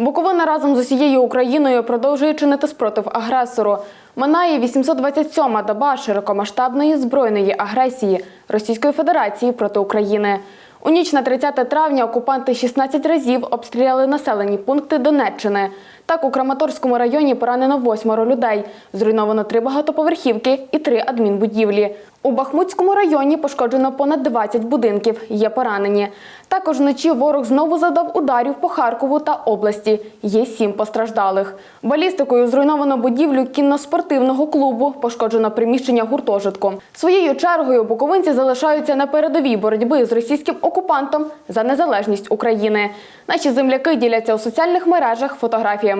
Буковина разом з усією Україною продовжує чинити спротив агресору. Минає 827-ма доба широкомасштабної збройної агресії Російської Федерації проти України. У ніч на 30 травня окупанти 16 разів обстріляли населені пункти Донеччини. Так, у Краматорському районі поранено восьмеро людей. Зруйновано три багатоповерхівки і три адмінбудівлі. У Бахмутському районі пошкоджено понад 20 будинків. Є поранені. Також вночі ворог знову задав ударів по Харкову та області. Є сім постраждалих. Балістикою зруйновано будівлю кінноспортивного клубу, пошкоджено приміщення гуртожитку. Своєю чергою буковинці залишаються на передовій боротьби з російським окупантом за незалежність України. Наші земляки діляться у соціальних мережах фотографіями